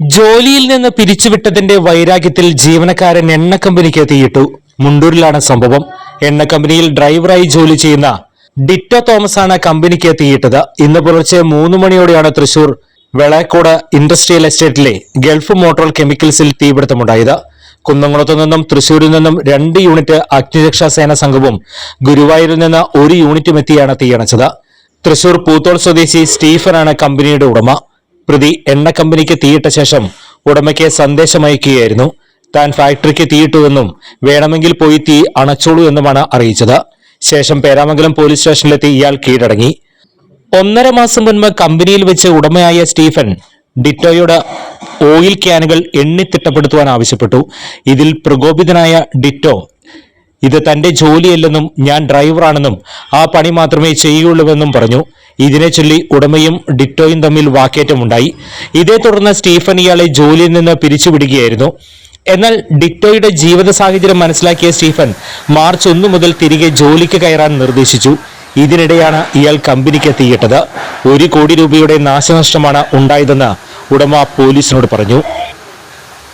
ജോലിയിൽ നിന്ന് പിരിച്ചുവിട്ടതിന്റെ വൈരാഗ്യത്തിൽ ജീവനക്കാരൻ എണ്ണ കമ്പനിക്ക് തീയിട്ടു. മുണ്ടൂരിലാണ് സംഭവം. എണ്ണ കമ്പനിയിൽ ഡ്രൈവറായി ജോലി ചെയ്യുന്ന ഡിറ്റോ തോമസ് ആണ് കമ്പനിക്ക് തീയിട്ടത്. ഇന്ന് പുലർച്ചെ മൂന്ന് മണിയോടെയാണ് തൃശൂർ വെളയക്കോട് ഇൻഡസ്ട്രിയൽ എസ്റ്റേറ്റിലെ ഗൾഫ് മോട്ടോർ കെമിക്കൽസിൽ തീപിടുത്തമുണ്ടായത്. കുന്നംകുളത്തു നിന്നും തൃശൂരിൽ നിന്നും രണ്ട് യൂണിറ്റ് അഗ്നിരക്ഷാ സേന സംഘവും ഗുരുവായൂരിൽ നിന്ന് ഒരു യൂണിറ്റും എത്തിയാണ് തീയണച്ചത്. തൃശൂർ പൂത്തോൾ സ്വദേശി സ്റ്റീഫനാണ് കമ്പനിയുടെ ഉടമ. പ്രതി എണ്ണ കമ്പനിക്ക് തീയിട്ട ശേഷം ഉടമയ്ക്ക് സന്ദേശമയക്കുകയായിരുന്നു. താൻ ഫാക്ടറിക്ക് തീയിട്ടുവെന്നും വേണമെങ്കിൽ പോയി തീ അണച്ചോളൂ എന്നുമാണ് അറിയിച്ചത്. ശേഷം പേരാമംഗലം പോലീസ് സ്റ്റേഷനിലെത്തി ഇയാൾ കീഴടങ്ങി. ഒന്നര മാസം മുൻപ് കമ്പനിയിൽ വെച്ച് ഉടമയായ സ്റ്റീഫൻ ഡിറ്റോയോട് ഓയിൽ ക്യാനുകൾ എണ്ണിത്തിട്ടപ്പെടുത്തുവാൻ ആവശ്യപ്പെട്ടു. ഇതിൽ പ്രകോപിതനായ ഡിറ്റോ ഇത് തന്റെ ജോലിയല്ലെന്നും ഞാൻ ഡ്രൈവറാണെന്നും ആ പണി മാത്രമേ ചെയ്യുകയുള്ളൂവെന്നും പറഞ്ഞു. ഇതിനെ ചൊല്ലി ഉടമയും ഡിറ്റോയും തമ്മിൽ വാക്കേറ്റമുണ്ടായി. ഇതേ തുടർന്ന് സ്റ്റീഫൻ ഇയാളെ ജോലിയിൽ നിന്ന് പിരിച്ചുവിടുകയായിരുന്നു. എന്നാൽ ഡിറ്റോയുടെ ജീവിത സാഹചര്യം മനസ്സിലാക്കിയ സ്റ്റീഫൻ മാർച്ച് ഒന്നു മുതൽ തിരികെ ജോലിക്ക് കയറാൻ നിർദ്ദേശിച്ചു. ഇതിനിടെയാണ് ഇയാൾ കമ്പനിക്ക് തീയിട്ടത് ഒരു കോടി രൂപയുടെ നാശനഷ്ടമാണ് ഉണ്ടായതെന്ന് ഉടമ പോലീസിനോട് പറഞ്ഞു.